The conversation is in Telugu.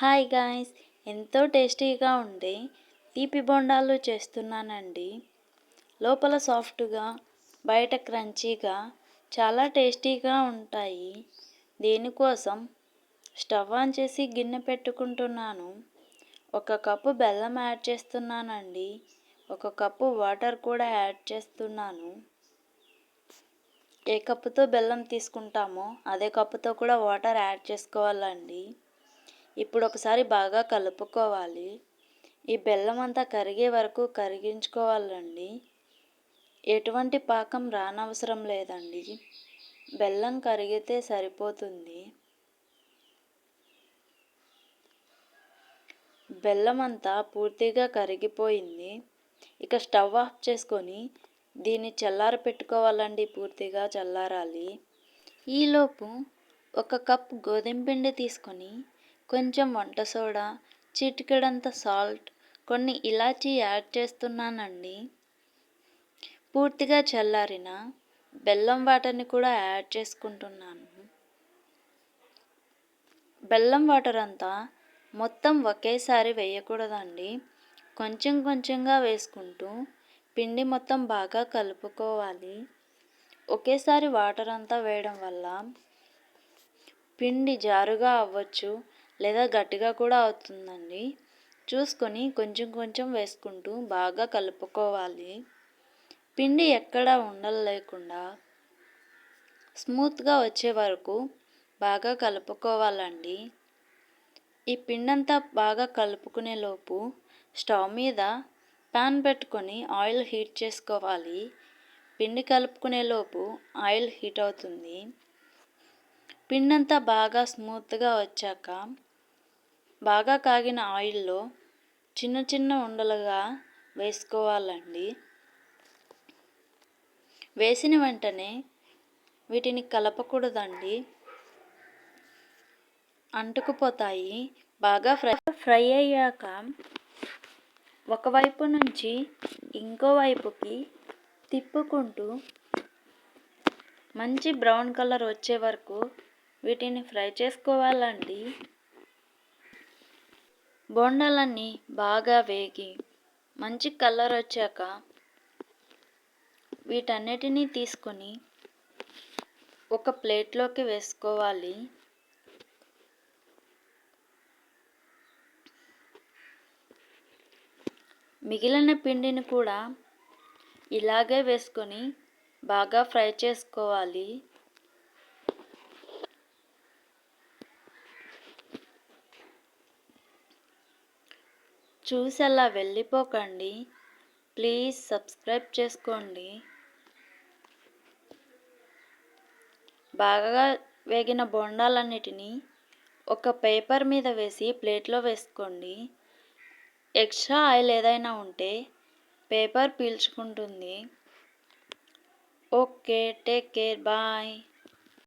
హాయ్ గాయ్స్ ఎంతో టేస్టీగా ఉండే తీపి బొండాలు చేస్తున్నానండి. లోపల సాఫ్ట్గా బయట క్రంచీగా చాలా టేస్టీగా ఉంటాయి. దీనికోసం? స్టవ్ ఆన్ చేసి గిన్నె పెట్టుకుంటున్నాను. ఒక కప్పు బెల్లం యాడ్ చేస్తున్నానండి. ఒక కప్పు వాటర్ కూడా యాడ్ చేస్తున్నాను. ఏ కప్పుతో బెల్లం తీసుకుంటామో అదే కప్పుతో కూడా వాటర్ యాడ్ చేసుకోవాలండి. ఇప్పుడు ఒకసారి బాగా కలుపుకోవాలి. ఈ బెల్లం అంతా కరిగే వరకు కరిగించుకోవాలండి. ఎటువంటి పాకం రానవసరం లేదండి. బెల్లం కరిగితే సరిపోతుంది. బెల్లం అంతా పూర్తిగా కరిగిపోయింది. ఇక స్టవ్ ఆఫ్ చేసుకొని దీన్ని చల్లార పెట్టుకోవాలండి పూర్తిగా చల్లారాలి. ఈలోపు ఒక కప్ గోధుమ పిండి తీసుకొని కొంచెం వంట సోడా చిటికెడంత సాల్ట్ కొన్ని ఇలాచీ యాడ్ చేస్తున్నానండి. పూర్తిగా చల్లారిన బెల్లం వాటర్ని కూడా యాడ్ చేసుకుంటున్నాను. బెల్లం వాటర్ అంతా మొత్తం ఒకేసారి వేయకూడదండి. కొంచెం కొంచెంగా వేసుకుంటూ పిండి మొత్తం బాగా కలుపుకోవాలి. ఒకేసారి వాటర్ అంతా వేయడం వల్ల పిండి జారుగా అవ్వచ్చు. లేదా గట్టిగా కూడా అవుతుందండి. చూసుకొని కొంచెం కొంచెం వేసుకుంటూ బాగా కలుపుకోవాలి. పిండి ఎక్కడ ఉండలు లేకుండా స్మూత్గా వచ్చే వరకు బాగా కలుపుకోవాలండి. ఈ పిండి అంతా బాగా కలుపుకునే లోపు స్టవ్ మీద పాన్ పెట్టుకొని ఆయిల్ హీట్ చేసుకోవాలి. పిండి కలుపుకునే లోపు ఆయిల్ హీట్ అవుతుంది. పిండి అంతా బాగా స్మూత్గా వచ్చాక బాగా కాగిన ఆయిల్లో చిన్న చిన్న ఉండలుగా వేసుకోవాలండి. వేసిన వెంటనే వీటిని కలపకూడదండి. అంటుకుపోతాయి. బాగా ఫ్రై ఫ్రై అయ్యాక ఒకవైపు నుంచి ఇంకో వైపుకి తిప్పుకుంటూ మంచి బ్రౌన్ కలర్ వచ్చే వరకు వీటిని ఫ్రై చేసుకోవాలండి. బోండాలన్నీ బాగా వేగి మంచి కలర్ వచ్చాక వీటన్నిటినీ తీసుకొని ఒక ప్లేట్లోకి వేసుకోవాలి. మిగిలిన పిండిని కూడా ఇలాగే వేసుకొని బాగా ఫ్రై చేసుకోవాలి. చూసి అలా వెళ్ళిపోకండి. ప్లీజ్ సబ్స్క్రైబ్ చేసుకోండి. బాగా వేగిన బొండాలన్నిటినీ ఒక పేపర్ మీద వేసి ప్లేట్లో వేసుకోండి. ఎక్స్ట్రా ఆయిల్ ఏదైనా ఉంటే paper పీల్చుకుంటుంది. Okay take care bye.